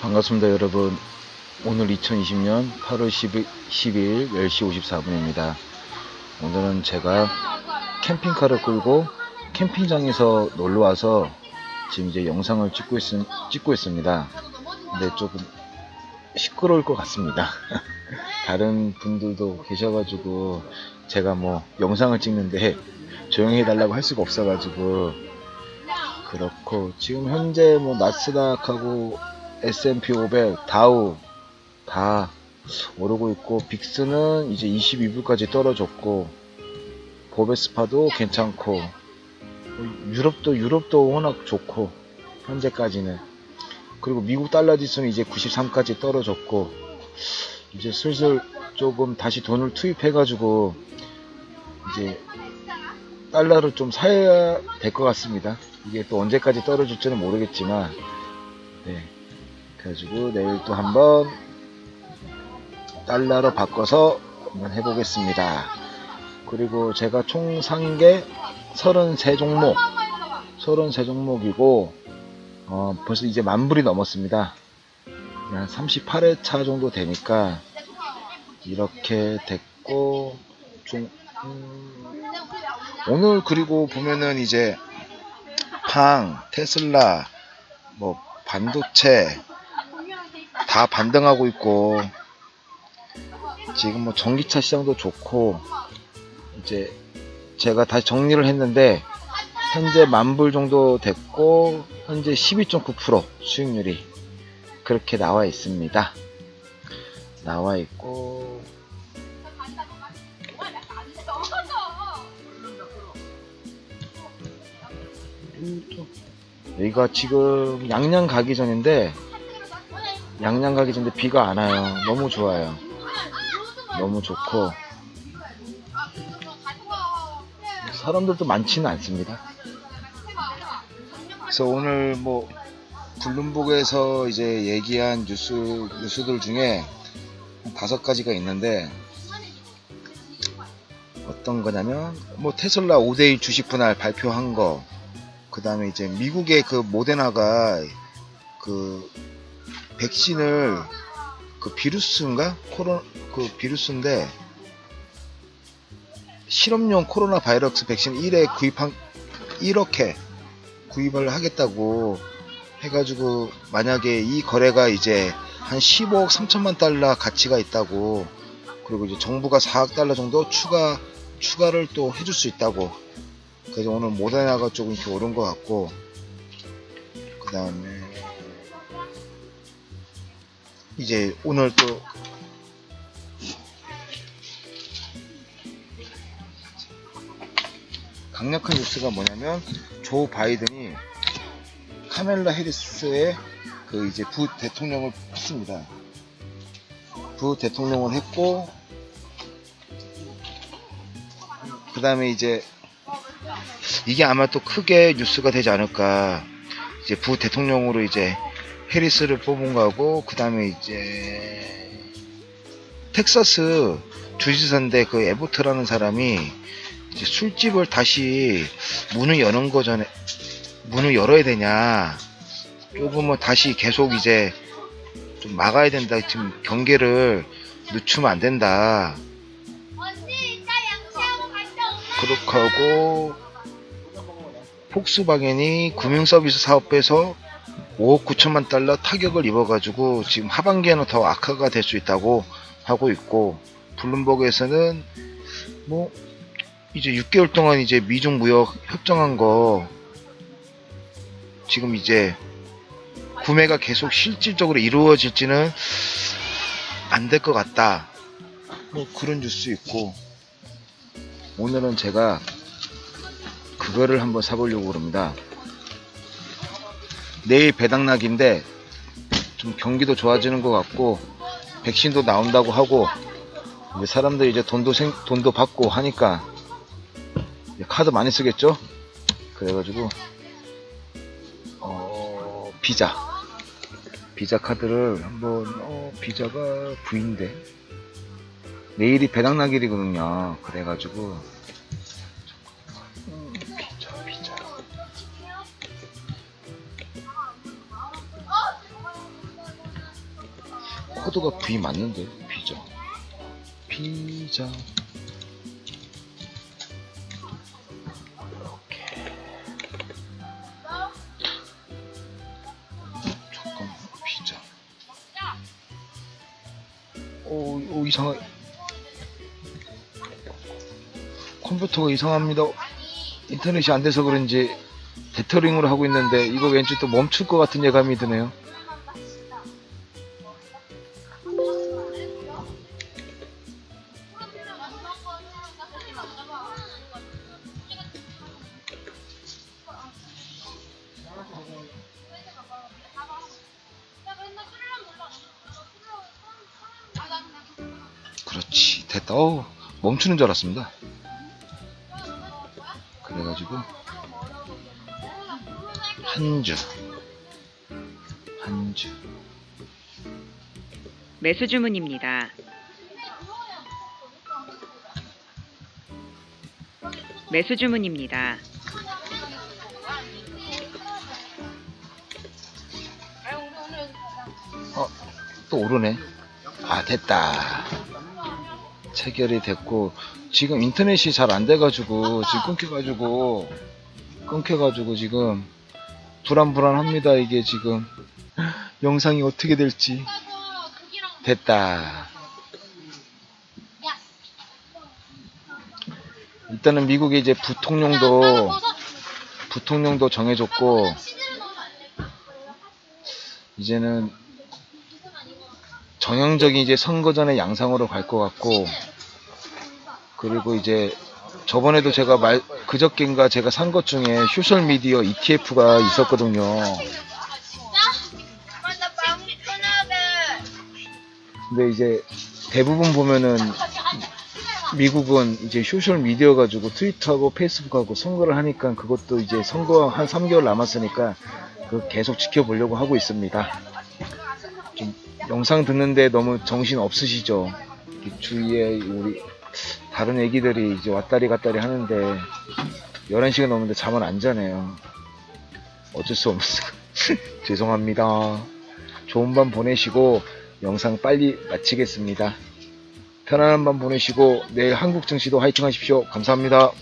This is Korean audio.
반갑습니다 여러분. 오늘 2020년 8월 10일, 12일 10시 54분입니다. 오늘은 제가 캠핑카를 끌고 캠핑장에서 놀러와서 지금 이제 영상을 찍고, 있, 찍고 있습니다. 근데 조금 시끄러울 것 같습니다. 다른 분들도 계셔가지고 제가 뭐 영상을 찍는데 조용히 해달라고 할 수가 없어가지고 그렇고 지금 현재 뭐 나스닥하고 S&P 500, 다우 다 오르고 있고 빅스는 이제 22불까지 떨어졌고 보베스파도 괜찮고 유럽도 유럽도 워낙 좋고 현재까지는 그리고 미국 달러 지수는 이제 93까지 떨어졌고 이제 슬슬 조금 다시 돈을 투입해 가지고 이제 달러를 좀 사야 될 것 같습니다. 이게 또 언제까지 떨어질지는 모르겠지만 네. 그래가지고 내일 또 한번 달러로 바꿔서 한번 해보겠습니다. 그리고 제가 총 산 게 33종목, 33종목이고, 어, 벌써 이제 만불이 넘었습니다. 한 38회차 정도 되니까, 이렇게 됐고, 좀, 음, 오늘 그리고 보면은 이제, 팡, 테슬라, 뭐, 반도체, 다 반등하고 있고 지금 뭐 전기차 시장도 좋고 이제 제가 다시 정리를 했는데 현재 만불 정도 됐고 현재 12.9% 수익률이 그렇게 나와 있습니다. 나와 있고 여기가 지금 양양 가기 전인데 양양 가기 전에 비가 안 와요. 너무 좋아요. 너무 좋고 사람들도 많지는 않습니다. 그래서 오늘 뭐 블룸복에서 이제 얘기한 뉴스 뉴스들 중에 한 다섯 가지가 있는데 어떤 거냐면 뭐 테슬라 5대1 주식 분할 발표한 거 그다음에 이제 미국의 그 모데나가 그 백신을 그 비루스인가? 코로 그 비루스인데 실험용 코로나 바이러스 백신 1회 구입한 1억회 구입을 하겠다고 해가지고 만약에 이 거래가 이제 한 15억 3천만 달러 가치가 있다고 그리고 이제 정부가 4억 달러 정도 추가 추가를 또 해줄 수 있다고. 그래서 오늘 모데나가 조금 이렇게 오른 것 같고 그 다음에 이제 오늘 또 강력한 뉴스가 뭐냐면 조 바이든이 카멜라 해리스의 그 이제 부 대통령을 했습니다. 부 대통령을 했고 그 다음에 이제 이게 아마 또 크게 뉴스가 되지 않을까 이제 부 대통령으로 이제 해리스를 뽑은 거고 그 다음에 이제 텍사스 주지사인데 그 에보트라는 사람이 술집을 다시 문을 여는 거 전에 문을 열어야 되냐. 조금은 다시 계속 이제 좀 막아야 된다. 지금 경계를 늦추면 안 된다. 그렇게 하고 폭스바겐이 금융서비스 사업에서 5억 9천만 달러 타격을 입어가지고 지금 하반기에는 더 악화가 될 수 있다고 하고 있고 블룸버그에서는 뭐 이제 6개월 동안 이제 미중 무역 협정한 거 지금 이제 구매가 계속 실질적으로 이루어질지는 안 될 것 같다. 뭐 그런 뉴스 있고 오늘은 제가 그거를 한번 사보려고 그럽니다. 내일 배당락인데 좀 경기도 좋아지는 것 같고 백신도 나온다고 하고 이제 사람들이 이제 돈도 생, 돈도 받고 하니까 카드 많이 쓰겠죠? 그래가지고 어, 비자 비자 카드를 한번 어, 비자가 V인데 내일이 배당락일이거든요. 그래가지고 코드가 V 맞는데? 피자 피자 잠깐 피자 오, 오 이상하 컴퓨터가 이상합니다. 인터넷이 안 돼서 그런지 데터링을 하고 있는데 이거 왠지 또 멈출 것 같은 예감이 드네요 그렇지. 됐다. 어 멈추는 줄 알았습니다. 그래가지고 한주 한주 매수 주문입니다. 매수 주문입니다. 또 오르네 아 됐다 체결이 됐고 지금 인터넷이 잘 안 돼가지고 지금 끊겨가지고 끊겨가지고 지금 불안불안합니다 이게 지금 영상이 어떻게 될지 됐다 일단은 미국의 이제 부통령도 부통령도 정해졌고 이제는 정형적인 이제 선거 전의 양상으로 갈 것 같고 그리고 이제 저번에도 제가 말 그저께인가 제가 산 것 중에 소셜 미디어 ETF가 있었거든요. 근데 이제 대부분 보면은 미국은 이제 소셜 미디어 가지고 트위터하고 페이스북하고 선거를 하니까 그것도 이제 선거 한 3개월 남았으니까 그 계속 지켜보려고 하고 있습니다. 좀 영상 듣는데 너무 정신 없으시죠? 주위에 우리 다른 애기들이 이제 왔다리 갔다리 하는데 11시가 넘는데 잠을 안 자네요. 어쩔 수 없어. 죄송합니다. 좋은 밤 보내시고 영상 빨리 마치겠습니다. 편안한 밤 보내시고 내일 한국 증시도 화이팅 하십시오. 감사합니다.